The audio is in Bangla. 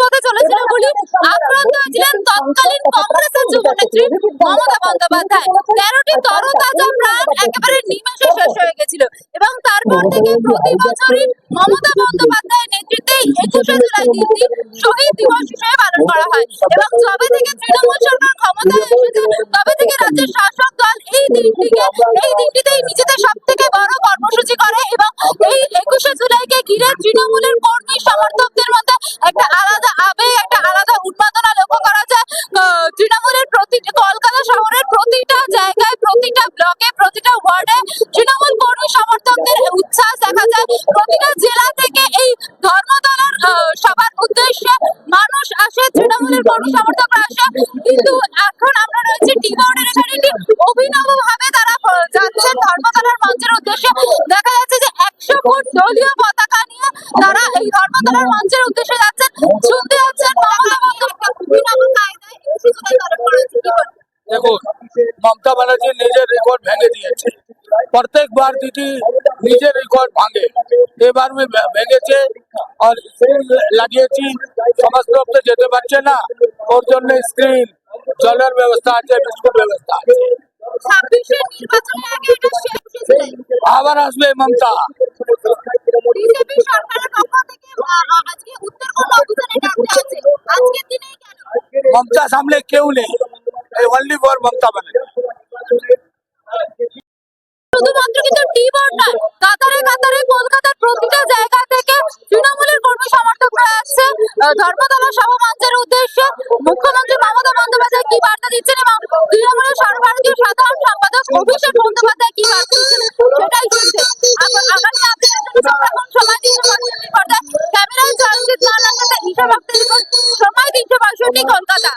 পথে চলেছিল বলে আক্রান্ত হয়েছিলেন তৎকালীন কংগ্রেসের যুবনেত্রী মমতা বন্দ্যোপাধ্যায়। তেরোটি তরতাজা প্রাণ একেবারে নিমেষে শেষ হয়ে গেছিল এবং তারপর থেকে প্রতি বছরই মমতা বন্দ্যোপাধ্যায়ের নেতৃত্বে একুশে জুলাই দিনটি শহীদ দিবস হিসেবে পালন করা হয়। এবং যবে থেকে তৃণমূল ওয়ার্ডে তৃণমূল কর্মী সমর্থকদের উচ্ছ্বাস দেখা যায়। প্রতিটা জেলা থেকে এই ধর্মতলার সবার উদ্দেশ্যে মানুষ আসে তৃণমূলের কর্মী সমর্থকরা আসে। কিন্তু এখন আমরা রয়েছে টি বোর্ডের এখানে একটি অভিনব ভাবে তারা আহ, যাচ্ছেন ধর্মতলার মঞ্চের উদ্দেশ্যে। দেখা যাচ্ছে যে একশো ফুট দলীয় পতাকা নিয়ে তারা এই ধর্মতলার মঞ্চের উদ্দেশ্যে যাচ্ছেন শুনতে যাচ্ছেন মমতা বন্দ্যোপাধ্যায় অভিনব কায়দায় একুশে জুলাই পালন করা হচ্ছে। কি বলবেন? দেখুন মমতা ব্যানার্জি নিজের রেকর্ড ভেঙে দিয়েছে। প্রত্যেকবার দিদি নিজের রেকর্ড ভাঙে এবার ভেঙেছে আর ফুল লাগিয়েছি সমস্ত তো যেতে পারছে না। ওর জন্য স্ক্রিন জলের ব্যবস্থা আছে বিস্কুট ব্যবস্থা আছে। আবার আসবে মমতা। মমতা সামনে কেউ নেই। Only for Mamata Banerjee. শুধুমাত্র কিন্তু টি বোর্ড নয় কাতারে কাতারে কলকাতার প্রতিটা জায়গা থেকে তৃণমূলের কর্মী সমর্থকরা আসছে ধর্মতলা সহমঞ্চের উদ্দেশ্যে মুখ্যমন্ত্রী মমতা বন্দ্যোপাধ্যায় কি বার্তা দিচ্ছেন এবং তৃণমূলের সর্বভারতীয় সাধারণ সম্পাদক অভিষেক বন্দ্যোপাধ্যায় কি বার্তা দিচ্ছেন? সেটাই শুনছে। তিনশো পঁয়ষট্টি পর্দায় কলকাতা।